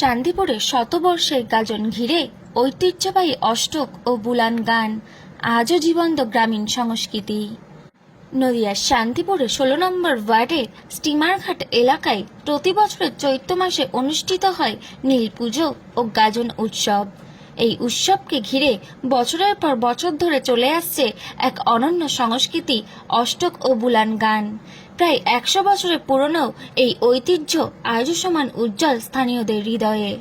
শান্তিপুরে শতবর্ষের গাজন ঘিরে ঐতিহ্যবাহী অষ্টক ও বুলান গান আজও জীবন্ত গ্রামীণ সংস্কৃতি। নদিয়ার শান্তিপুরে ষোলো নম্বর ওয়ার্ডের স্টিমারঘাট এলাকায় প্রতি বছরের চৈত্র মাসে অনুষ্ঠিত হয় নীল পুজো ও গাজন উৎসব। এই উৎসবকে ঘিরে বছরের পর বছর ধরে চলে আসছে এক অনন্য সংস্কৃতি, অষ্টক ও বুলান গান। প্রায় একশো বছরের পুরনো এই ঐতিহ্য আজও সমান উজ্জ্বল স্থানীয়দের হৃদয়ে।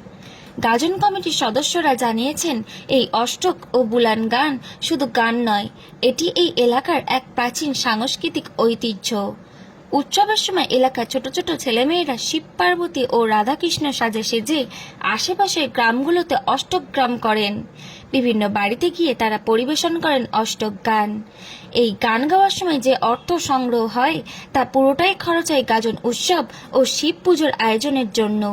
গাজন কমিটির সদস্যরা জানিয়েছেন, এই অষ্টক ও বুলান গান শুধু গান নয়, এটি এই এলাকার এক প্রাচীন সাংস্কৃতিক ঐতিহ্য। উৎসবের সময় এলাকার ছোট ছোট ছেলেমেয়েরা শিব পার্বতী ও রাধাকৃষ্ণ সাজে সেজে আশেপাশের গ্রামগুলোতে অষ্টক গ্রাম করেন। বিভিন্ন বাড়িতে গিয়ে তারা পরিবেশন করেন অষ্টক গান। এই গান গাওয়ার সময় যে অর্থ সংগ্রহ হয়, তা পুরোটাই খরচ হয় গাজন উৎসব ও শিব পুজোর আয়োজনের জন্য।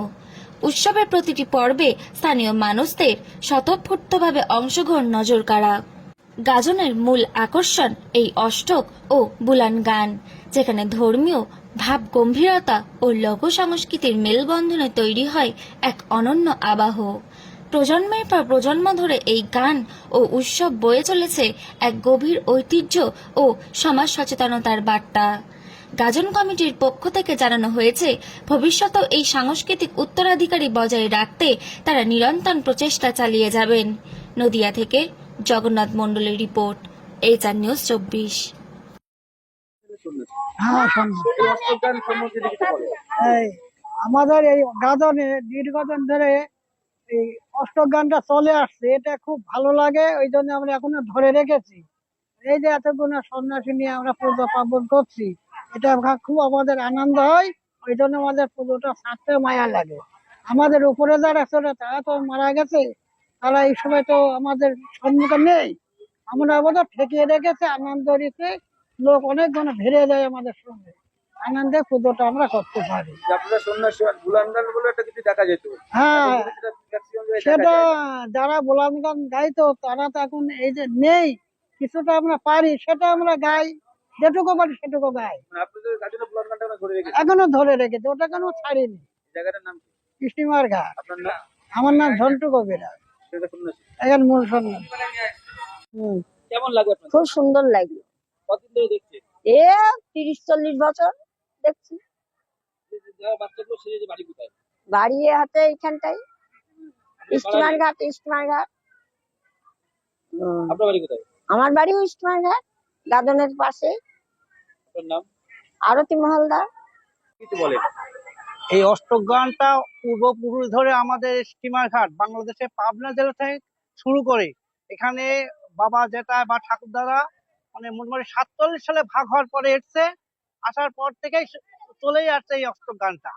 উৎসবের প্রতিটি পর্বে স্থানীয় মানুষদের স্বতঃস্ফূর্তভাবে অংশগ্রহণ নজর কাড়া। গাজনের মূল আকর্ষণ এই অষ্টক ও বুলান গান। যেখানে ধর্মীয় ভাব গম্ভীরতা ও লোক সংস্কৃতির মেলবন্ধনে তৈরি হয় এক অনন্য আবাহ। প্রজন্মের পর প্রজন্ম ধরে এই গান ও উৎসব বয়ে চলেছে এক গভীর ঐতিহ্য ও সমাজ সচেতনতার বার্তা। গাজন কমিটির পক্ষ থেকে জানানো হয়েছে, ভবিষ্যতেও এই সাংস্কৃতিক উত্তরাধিকারী বজায় রাখতে তারা নিরন্তর প্রচেষ্টা চালিয়ে যাবেন। নদিয়া থেকে জগন্নাথ মণ্ডলের রিপোর্ট এইচ আর নিউজ চব্বিশ। হ্যাঁ এই, আমাদের এই গাদনে দীর্ঘদিন ধরে এই অষ্টক গানটা চলে আসছে, এটা খুব ভালো লাগে, ওই জন্য আমরা এখনও ধরে রেখেছি। এই যে এতগুলো সন্ন্যাসী নিয়ে আমরা পুজো পার্বণ করছি, এটা খুব আমাদের আনন্দ হয়, ওই জন্য আমাদের পুজোটা ছাড়তে মায়া লাগে। আমাদের উপরে যারা ছিল তারা তো মারা গেছে, তারা এই সময় তো আমাদের সম্মুখে নেই। আমরা আমাদের ঠেকিয়ে রেখেছে, আনন্দ রীতি লোক অনেক জনে ভিড়ে যায় আমাদের সঙ্গে। আনন্দে পুজোটা আমরা করতে পারি। আপনারা সন্ন্যাসী বলে একটা কিছু দেখা যেত। হ্যাঁ। সেটা। যারা বোলান গান গাইতো তারা তো এখন এই যে নেই কিছুটা আমরা পারি সেটা আমরা গাই যেটুকু পারি সেটুকু গাই। মানে এখনও ধরে রেখেছি ওটা কেন ছাড়িনি? এই জায়গাটার নাম কি? স্টিমার ঘাট। আপনার আমার নাম ঝন্টু কবিরা এখন মূল সন্ন্যাস। হুম। কেমন লাগে খুব সুন্দর লাগল। এ তিরিশ চল্লিশ বছর দেখছি। বাড়ি হাতে এইখানটাই। ঘাট স্টিমার ঘাট। আপনার বাড়ি কোথায়? আমার বাড়িও স্টিমার ঘাট গাদনের পাশে। আরতি মহলদার। এই অষ্টক গানটা পূর্বপুরুষ ধরে আমাদের স্টিমার ঘাট বাংলাদেশে পাবনা জেলা থেকে শুরু করে। এখানে বাবা জেঠা বা ঠাকুরদারা মানে মোটামুটি সাতচল্লিশ সালে ভাগ হওয়ার পরে এসছে, আসার পর থেকেই চলেই আসছে এই অষ্টক গানটা।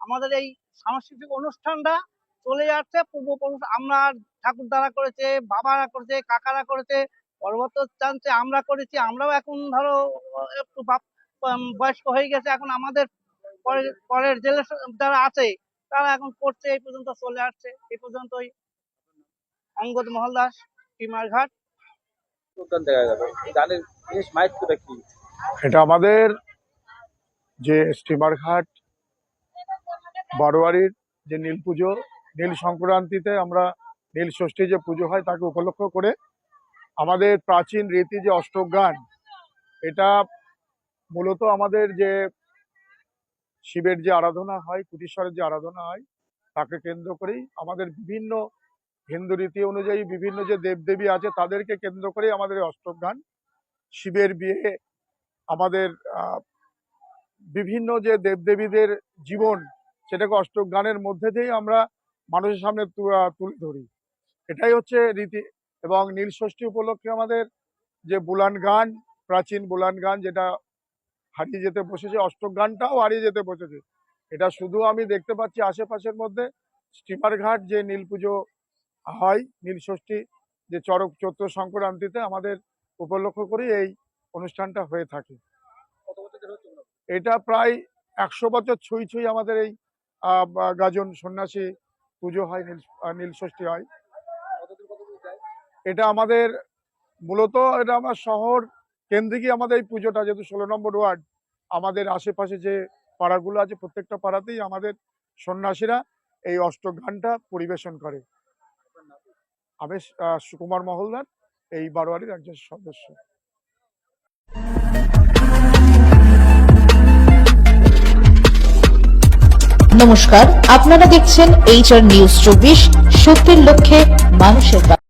আমাদের এই সাংস্কৃতিক অনুষ্ঠানটা চলে যাচ্ছে পূর্বপুরুষ আমরা ঠাকুরদারা করেছে, বাবারা করেছে, কাকারা করেছে পরবর্তী চান্সে আমরা করেছি, আমরাও এখন ধরো একটু বয়স্ক হয়ে গেছে, এখন আমাদের পরের পরের জেলে যারা আছে, তারা এখন করছে, এই পর্যন্ত চলে আসছে। এই পর্যন্তই। অঙ্গদ মহলদাস ঘাট। এটা আমাদের যে স্টিমার ঘাট, বারোয়ারির যে নীল পুজো, নীল সংক্রান্তিতে আমরা নীল ষষ্ঠী যে পুজো হয় তাকে উপলক্ষ করে আমাদের প্রাচীন রীতি যে অষ্টক গান, এটা মূলত আমাদের যে শিবের যে আরাধনা হয় কুটিশ্বরের যে আরাধনা হয়, তাকে কেন্দ্র করেই আমাদের বিভিন্ন হিন্দু রীতি অনুযায়ী বিভিন্ন যে দেবদেবী আছে, তাদেরকে কেন্দ্র করেই আমাদের এই অষ্টক গান শিবের বিয়ে আমাদের বিভিন্ন যে দেবদেবীদের জীবন, সেটাকে অষ্টক গানের মধ্যে দিয়েই আমরা মানুষের সামনে তুলে ধরি। এটাই হচ্ছে রীতি। এবং নীলষষ্ঠী উপলক্ষে আমাদের যে বুলান গান, প্রাচীন বুলান গান যেটা হারিয়ে যেতে বসেছে অষ্টক গানটাও হারিয়ে যেতে বসেছে। এটা শুধু আমি দেখতে পাচ্ছি আশেপাশের মধ্যে, স্টিমার ঘাট যে নীল পুজো হয় নীল ষষ্ঠী যে চরক চৈত্র সংক্রান্তিতে আমাদের উপলক্ষ করে এই অনুষ্ঠানটা হয়ে থাকে? এটা প্রায় একশো বছর ছুঁই ছুঁই আমাদের এই গাজন সন্ন্যাসী পুজো হয় নীল আহ, নীল ষষ্ঠী হয় এটা আমাদের মূলত এটা আমার শহর কেন্দ্রিকই আমাদের এই পুজোটা যেহেতু ষোলো নম্বর ওয়ার্ড আমাদের আশেপাশে যে পাড়াগুলো আছে প্রত্যেকটা পাড়াতেই আমাদের সন্ন্যাসীরা এই অষ্টক গানটা পরিবেশন করে। আমি সুকুমার মহলদার, এই বারোয়ারির একজন সদস্য। নমস্কার, আপনারা দেখছেন এইচআর নিউজ চব্বিশ, সত্যের লক্ষ্যে মানুষের